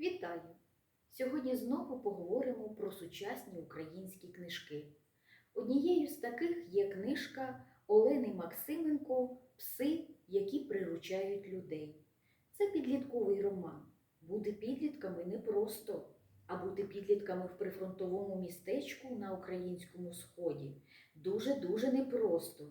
Вітаю! Сьогодні знову поговоримо про сучасні українські книжки. Однією з таких є книжка Олени Максименко Пси, які приручають людей. Це підлітковий роман. Бути підлітками непросто, а бути підлітками в прифронтовому містечку на українському сході дуже-дуже непросто.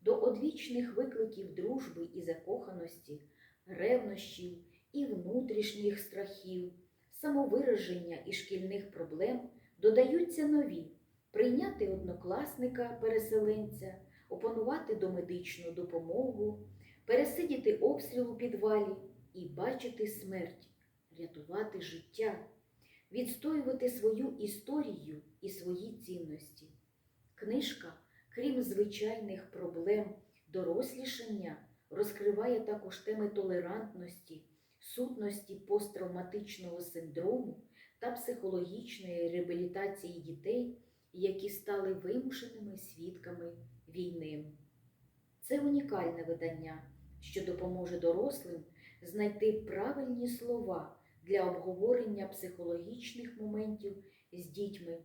До одвічних викликів дружби і закоханості, ревнощів і внутрішніх страхів, самовираження і шкільних проблем додаються нові прийняти однокласника переселенця, опанувати домедичну допомогу, пересидіти обстріл у підвалі і бачити смерть, рятувати життя, відстоювати свою історію і свої цінності. Книжка, крім звичайних проблем дорослішання, розкриває також теми толерантності, сутності посттравматичного синдрому та психологічної реабілітації дітей, які стали вимушеними свідками війни. Це унікальне видання, що допоможе дорослим знайти правильні слова для обговорення психологічних моментів з дітьми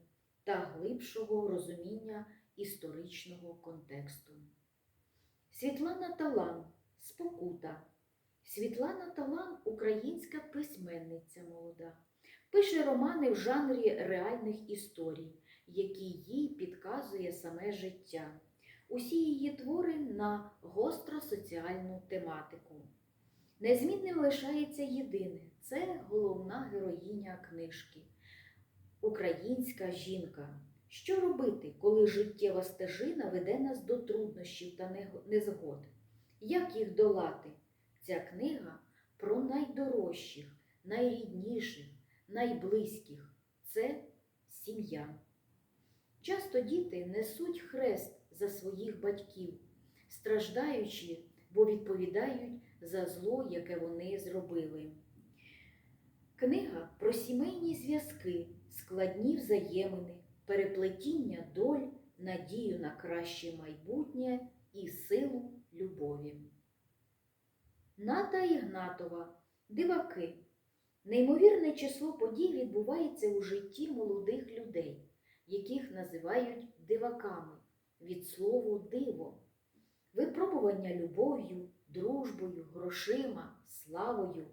та глибшого розуміння історичного контексту. Світлана Талан Спокута. Світлана Талан українська письменниця молода. Пише романи в жанрі реальних історій, які їй підказує саме життя. Усі її твори на гостро соціальну тематику. Незмінним лишається єдине це головна героїня книжки Українська жінка. Що робити, коли життєва стежина веде нас до труднощів та незгод? Як їх долати? Ця книга про найдорожчих, найрідніших, найблизьких це сім'я. Часто діти несуть хрест за своїх батьків, страждаючи, бо відповідають за зло, яке вони зробили. Книга про сімейні зв'язки, складні взаємини, переплетіння доль, надію на краще майбутнє і силу любові. Ната Ігнатова Диваки. Неймовірне число подій відбувається у житті молодих людей, яких називають диваками від слову диво, випробування любов'ю, дружбою, грошима, славою,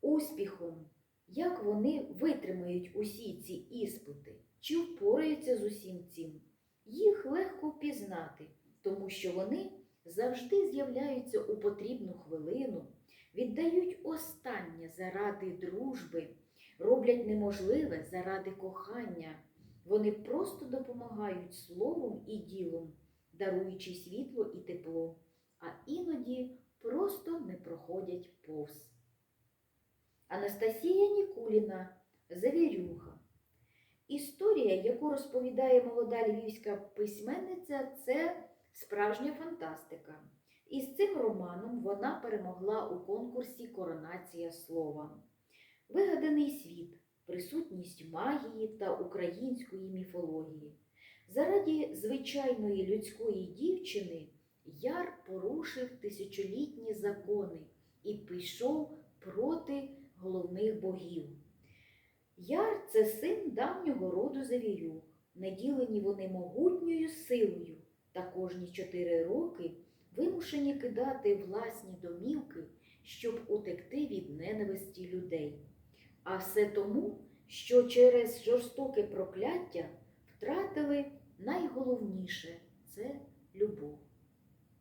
успіхом. Як вони витримають усі ці іспити, чи впораються з усім цим? Їх легко впізнати, тому що вони завжди з'являються у потрібну хвилину, віддають останнє заради дружби, роблять неможливе заради кохання. Вони просто допомагають словом і ділом, даруючи світло і тепло, а іноді просто не проходять повз. Анастасія Нікуліна Завірюха. Історія, яку розповідає молода львівська письменниця, це справжня фантастика. І з цим романом вона перемогла у конкурсі Коронація слова. Вигаданий світ, присутність магії та української міфології. Заради звичайної людської дівчини Яр порушив тисячолітні закони і пішов проти головних богів. Яр це син давнього роду завірюх, наділені вони могутньою силою, та кожні чотири роки вимушені кидати власні домівки, щоб утекти від ненависті людей. А все тому, що через жорстоке прокляття втратили найголовніше це любов.